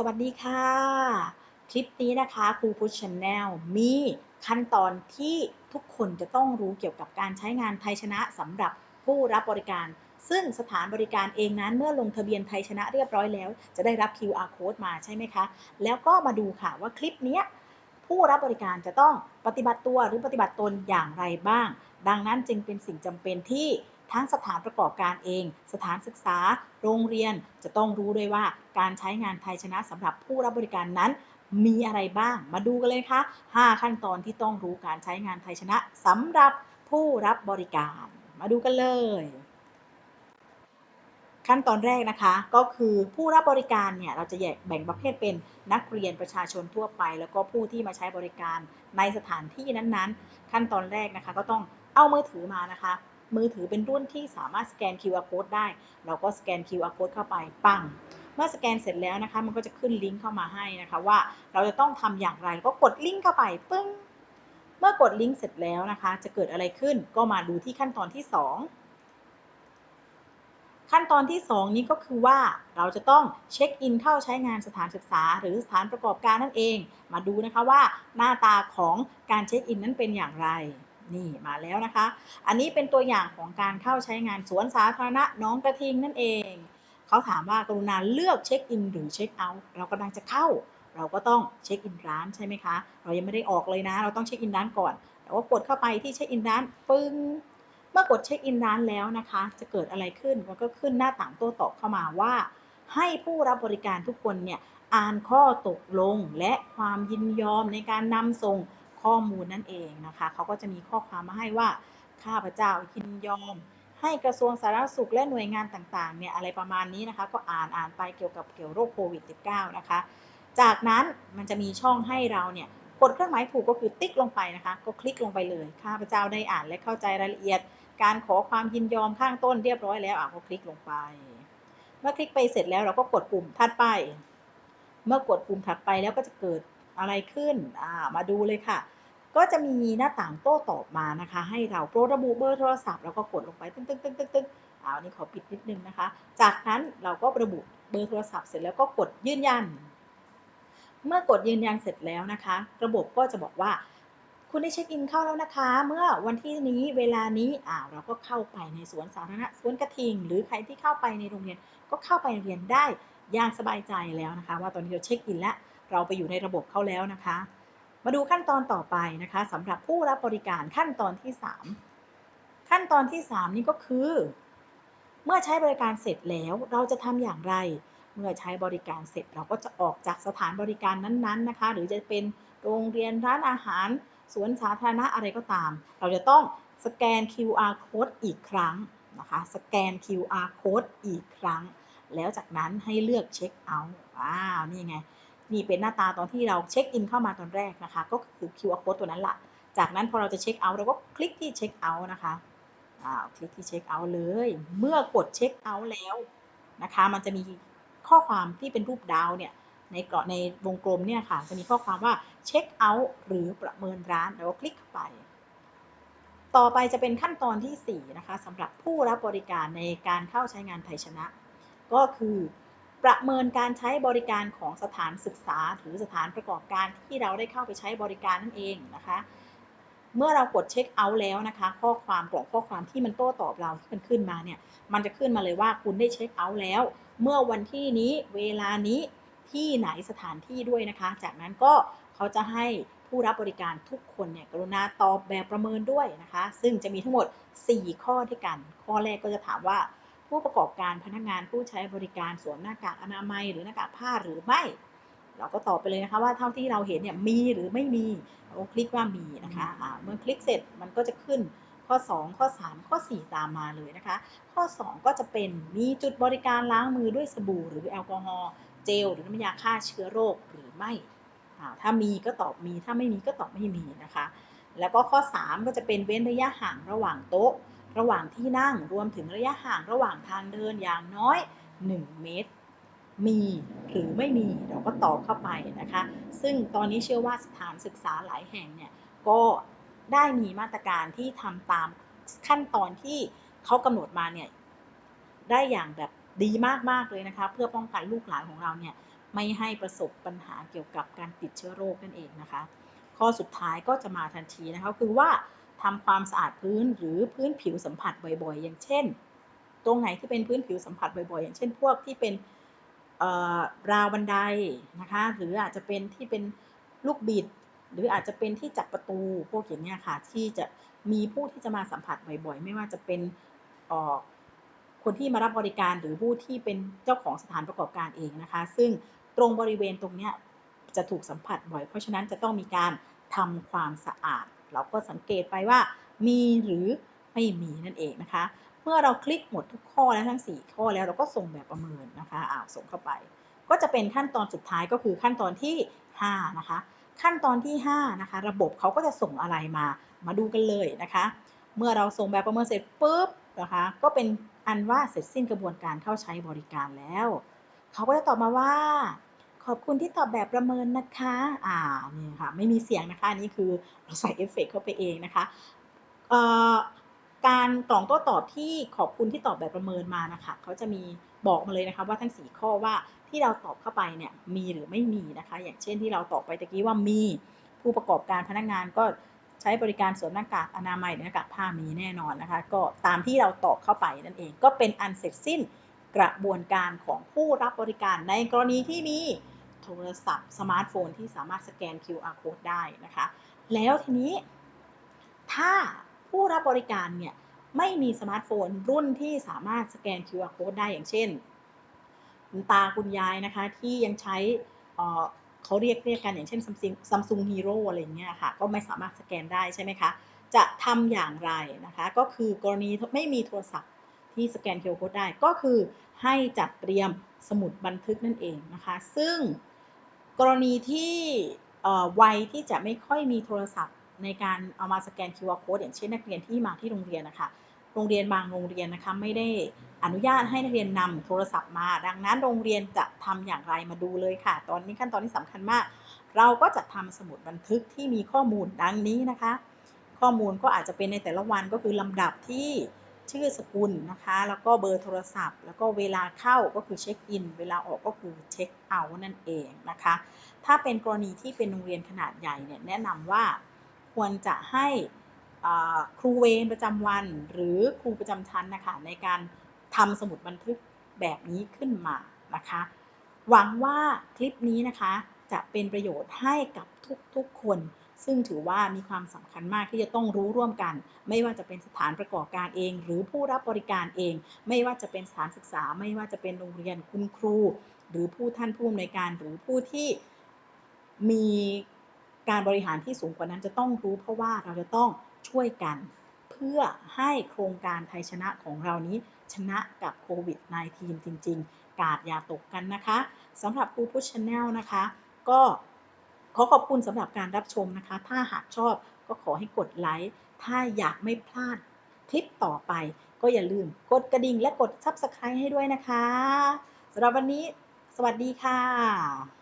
สวัสดีค่ะ คลิปนี้นะคะครูพุชชแนลมีขั้นตอนที่ทุกคนจะต้องรู้เกี่ยวกับการใช้งานไทยชนะสำหรับผู้รับบริการ ซึ่งสถานบริการเองนั้นเมื่อลงทะเบียนไทยชนะเรียบร้อยแล้ว จะได้รับ QR code มาใช่ไหมคะ แล้วก็มาดูค่ะว่าคลิปนี้ผู้รับบริการจะต้องปฏิบัติตัวหรือปฏิบัติตนอย่างไรบ้าง ดังนั้นจึงเป็นสิ่งจำเป็นที่ ทั้งสถานประกอบการเอง สถานศึกษา โรงเรียนจะต้องรู้ด้วยว่า การใช้งานไทยชนะสำหรับผู้รับบริการนั้น มีอะไรบ้าง มาดูกันเลยค่ะ 5 ขั้นตอนที่ต้องรู้การใช้งานไทยชนะสำหรับผู้รับบริการ มาดูกันเลยขั้นตอนแรกนะคะก็คือผู้รับบริการเนี่ยเราจะแยกแบ่งประเภทเป็นนักเรียนประชาชนทั่วไป แล้วก็ผู้ที่มาใช้บริการในสถานที่นั้นๆ ขั้นตอนแรกนะคะก็ต้องเอามือถือมานะคะ มือถือเป็นรุ่นที่สามารถสแกน QR code ได้ เราก็สแกน QR code เข้าไปปังเมื่อสแกนเสร็จแล้วนะคะ มันก็จะขึ้นลิงก์เข้ามาให้นะคะว่าเราจะต้องทำอย่างไรก็กดลิงก์เข้าไปปึ้งเมื่อกดลิงก์เสร็จแล้วนะคะ จะเกิดอะไรขึ้นก็มาดูที่ขั้นตอนที่ 2 ขั้นตอนที่ 2 นี้ก็คือว่าเราจะต้องเช็คอินเข้าใช้งานสถานศึกษา หรือสถานประกอบการนั่นเอง มาดูนะคะว่าหน้าตาของการเช็คอินนั้นเป็นอย่างไร นี่มาแล้วนะคะ อันนี้เป็นตัวอย่างของการเข้าใช้งานสวนสาธารณะน้องกระทิงนั่นเอง เขาถามว่ากรุณาเลือกเช็คอินหรือเช็คเอาท์เรากำลังจะเข้า เราก็ต้องเช็คอินร้านใช่ไหมคะ เรายังไม่ได้ออกเลยนะ เราต้องเช็คอินร้านก่อน แต่ว่ากดเข้าไปที่เช็คอินร้านปึ้งเมื่อกดเช็คอินร้านแล้วนะคะ จะเกิดอะไรขึ้นมันก็ขึ้นหน้าต่างโต้ตอบเข้ามาว่า ให้ผู้รับบริการทุกคนเนี่ยอ่านข้อตกลงและความยินยอมในการนำส่ง ข้อมูลนั่นเองนะคะ เขาก็จะมีข้อความมาให้ว่าข้าพเจ้ายินยอม ให้กระทรวงสาธารณสุขและหน่วยงานต่างๆเนี่ยอะไรประมาณนี้นะคะ ก็อ่านอ่านไปเกี่ยวกับเกี่ยวโรคโควิด -19 นะคะ จากนั้นมันจะมีช่องให้เราเนี่ยกดเครื่องหมายถูกก็คือติ๊กลงไปนะคะ ก็คลิกลงไปเลยข้าพเจ้าได้อ่านและเข้าใจรายละเอียด การขอความยินยอมข้างต้นเรียบร้อยแล้วอะก็คลิกลงไป เมื่อคลิกไปเสร็จแล้วเราก็กดปุ่มถัดไป เมื่อกดปุ่มถัดไปแล้วก็จะเกิดอะไรขึ้นอ่ามาดูเลยค่ะ ก็จะมีหน้าต่างโต้ตอบมานะคะ ให้เราโปรระบุเบอร์โทรศัพท์แล้วก็กดลงไปตึ้งตึ้งตึ้งตึ้งตึ้งเอานี่ขอปิดนิดนึงนะคะ จากนั้นเราก็ระบุเบอร์โทรศัพท์เสร็จแล้วก็กดยืนยัน เมื่อกดยืนยันเสร็จแล้วนะคะ ระบบก็จะบอกว่า คุณได้เช็คอินเข้าแล้วนะคะ เมื่อวันที่นี้เวลานี้อ่าเราก็เข้าไปในสวนสาธารณะสวนกระทิง หรือใครที่เข้าไปในโรงเรียนก็เข้าไปเรียนได้อย่างสบายใจแล้วนะคะ ว่าตอนนี้เราเช็คอินแล้วเราไปอยู่ในระบบเข้าแล้วนะคะ มาดูขั้นตอนต่อไปนะคะสำหรับผู้รับบริการขั้นตอนที่ 3 ขั้นตอนที่ 3 นี้ก็คือ เมื่อใช้บริการเสร็จแล้วเราจะทำอย่างไร เมื่อใช้บริการเสร็จเราก็จะออกจากสถานบริการนั้นๆนะคะ หรือจะเป็นโรงเรียนร้านอาหาร สวนสาธารณะอะไรก็ตาม เราจะต้องสแกน QR code อีกครั้งนะคะสแกน QR code อีกครั้ง แล้วจากนั้นให้เลือกเช็คเอาท์ว้าวนี่ไง นี่เป็นหน้าตาตอนที่เราเช็คอินเข้ามาตอนแรกนะคะ ก็คือ QR code ตัวนั้นละจากนั้นพอเราจะเช็คเอาท์เราก็คลิกที่เช็คเอาท์นะคะอ้าวคลิกที่เช็คเอาท์เลย เมื่อกดเช็คเอาท์แล้วนะคะ มันจะมีข้อความที่เป็นรูปดาวเนี่ยในเกาะในวงกลมเนี่ยค่ะ จะมีข้อความว่าเช็คเอาท์หรือประเมินร้านเราก็คลิกเข้าไป ต่อไปจะเป็นขั้นตอนที่ 4 นะคะสำหรับผู้รับบริการในการเข้าใช้งานไทยชนะ ก็คือ ประเมินการใช้บริการของสถานศึกษา หรือสถานประกอบการที่เราได้เข้าไปใช้บริการนั่นเองนะคะ เมื่อเรากดเช็คเอาท์แล้วนะคะ ข้อความกล่องข้อความที่มันโต้ตอบเราที่มันขึ้นมาเนี่ย มันจะขึ้นมาเลยว่าคุณได้เช็คเอาท์แล้ว เมื่อวันที่นี้เวลานี้ที่ไหนสถานที่ด้วยนะคะ จากนั้นก็เขาจะให้ผู้รับบริการทุกคนเนี่ยกรุณาตอบแบบประเมินด้วยนะคะ ซึ่งจะมีทั้งหมด 4 ข้อด้วยกัน ข้อแรกก็จะถามว่า ผู้ประกอบการพนักงานผู้ใช้บริการสวมหน้ากากอนามัย หรือหน้ากากผ้าหรือไม่ เราก็ตอบไปเลยนะคะว่าเท่าที่เราเห็นเนี่ยมีหรือไม่มีเราคลิกว่ามีนะคะะเมื่อคลิกเสร็จมันก็จะขึ้นข้อ 2 ข้อ 3 ข้อ 4 ตามมาเลยนะคะ ข้อ 2 ก็จะเป็นมีจุดบริการล้างมือด้วยสบู่หรือแอลกอฮอล์เจลหรือน้ำยาฆ่าเชื้อโรคหรือไม่ ถ้ามีก็ตอบมีถ้าไม่มีก็ตอบไม่มีนะคะ แล้วก็ข้อ 3 ก็จะเป็นเว้นระยะห่างระหว่างโต๊ะ ระหว่างที่นั่งรวมถึงระยะห่างระหว่างทางเดินอย่างน้อย 1 เมตร มีหรือไม่มีเราก็ตอบเข้าไปนะคะ ซึ่งตอนนี้เชื่อว่าสถานศึกษาหลายแห่งเนี่ยก็ได้มีมาตรการที่ทำตามขั้นตอนที่เขากำหนดมาเนี่ยได้อย่างแบบดีมากๆเลยนะคะ เพื่อป้องกันลูกหลานของเราเนี่ยไม่ให้ประสบปัญหาเกี่ยวกับการติดเชื้อโรคนั่นเองนะคะ ข้อสุดท้ายก็จะมาทันทีนะคะคือว่า ทำความสะอาดพื้นหรือพื้นผิวสัมผัสบ่อยๆ อย่างเช่น ตรงไหนที่เป็นพื้นผิวสัมผัสบ่อยๆ อย่างเช่น พวกที่เป็นราวบันไดนะคะหรืออาจจะเป็นที่เป็นลูกบิด หรืออาจจะเป็นที่จับประตูพวกอย่างนี้ยค่ะที่จะมีผู้ที่จะมาสัมผัสบ่อยๆ ไม่ว่าจะเป็นคนที่มารับบริการหรือผู้ที่เป็นเจ้าของสถานประกอบการเองนะคะ ซึ่งตรงบริเวณตรงเนี้ยจะถูกสัมผัสบ่อย เพราะฉะนั้นจะต้องมีการทำความสะอาด เราก็สังเกตไปว่า มีหรือไม่มีนั่นเองนะคะ เมื่อเราคลิกหมดทุกข้อแล้วทั้ง 4 ข้อแล้วเราก็ส่งแบบประเมินนะคะอ่าส่งเข้าไป ก็จะเป็นขั้นตอนสุดท้ายก็คือขั้นตอนที่ 5 นะคะ ขั้นตอนที่5นะคะระบบเขาก็จะส่งอะไรมา มาดูกันเลยนะคะ เมื่อเราส่งแบบประเมินเสร็จปุ๊บนะคะก็เป็นอันว่าเสร็จสิ้นกระบวนการเข้าใช้บริการแล้ว เขาก็จะตอบมาว่า ขอบคุณที่ตอบแบบประเมินนะคะ อ่า นี่ค่ะ ไม่มีเสียงนะคะ นี่คือเราใส่เอฟเฟกเข้าไปเองนะคะการกล่องโต้ตอบที่ขอบคุณที่ตอบแบบประเมินมานะคะเขาจะมีบอกมาเลยนะคะว่าทั้ง 4 ข้อว่าที่เราตอบเข้าไปเนี่ยมีหรือไม่มีนะคะ อย่างเช่นที่เราตอบไปตะกี้ว่ามีผู้ประกอบการพนักงานก็ใช้บริการสวมหน้ากากอนามัยหน้ากากผ้ามีแน่นอนนะคะ ก็ตามที่เราตอบเข้าไปนั่นเอง ก็เป็นอันเสร็จสิ้นกระบวนการของผู้รับบริการในกรณีที่มี ทรศัพท์สมาร์ทโฟนที่สามารถสแกน QR code ได้นะคะ แล้วทีนี้ ถ้าผู้รับบริการเนี่ยไม่มีสมาร์ทโฟนรุ่นที่สามารถสแกน QR code ได้อย่างเช่นคุณตาคุณยายนะคะที่ยังใช้เขาเรียกเรียกกันอย่างเช่นซัมซุงฮีโร่อะไรเงี้ยค่ะก็ไม่สามารถสแกนได้ใช่ไหมคะจะทำอย่างไรนะคะ ก็คือกรณีไม่มีโทรศัพท์ที่สแกน QR code ได้ก็คือให้จัดเตรียมสมุดบันทึกนั่นเองนะคะ ซึ่ง กรณีที่วัยที่จะไม่ค่อยมีโทรศัพท์ ในการเอามาสแกน QR code อย่างเช่นนักเรียนที่มาที่โรงเรียนนะคะโรงเรียนบางโรงเรียนนะคะไม่ได้อนุญาตให้นักเรียนนำโทรศัพท์มา ดังนั้นโรงเรียนจะทำอย่างไรมาดูเลยค่ะ ตอนนี้ขั้นตอนที่สำคัญมาก เราก็จะทำสมุดบันทึกที่มีข้อมูลดังนี้นะคะ ข้อมูลก็อาจจะเป็นในแต่ละวันก็คือลำดับที่ ชื่อสกุลนะคะ แล้วก็เบอร์โทรศัพท์ แล้วก็เวลาเข้าก็คือเช็คอิน เวลาออกก็คือเช็คเอาท์นั่นเองนะคะ ถ้าเป็นกรณีที่เป็นโรงเรียนขนาดใหญ่เนี่ยแนะนำว่าควรจะให้ครูเวรประจำวัน หรือครูประจำชั้นนะคะในการทำสมุดบันทึกแบบนี้ขึ้นมานะคะ หวังว่าคลิปนี้นะคะจะเป็นประโยชน์ให้กับทุกๆคน ซึ่งถือว่ามีความสำคัญมากที่จะต้องรู้ร่วมกัน ไม่ว่าจะเป็นสถานประกอบการเอง หรือผู้รับบริการเอง ไม่ว่าจะเป็นสถานศึกษา ไม่ว่าจะเป็นโรงเรียนคุณครู หรือผู้ท่านผู้อำนวยการหรือผู้ที่มีการบริหารที่สูงกว่านั้นจะต้องรู้เพราะว่าเราจะต้องช่วยกัน เพื่อให้โครงการไทยชนะของเรานี้ชนะกับโควิด -19 จริง ๆ กาดอย่าตกกันนะคะสำหรับครูพุชชแนลนะคะ ก็ ขอขอบคุณสำหรับการรับชมนะคะ ถ้าหากชอบก็ขอให้กดไลค์ ถ้าอยากไม่พลาดคลิปต่อไป ก็อย่าลืมกดกระดิ่งและกด Subscribe ให้ด้วยนะคะสำหรับวันนี้ สวัสดีค่ะ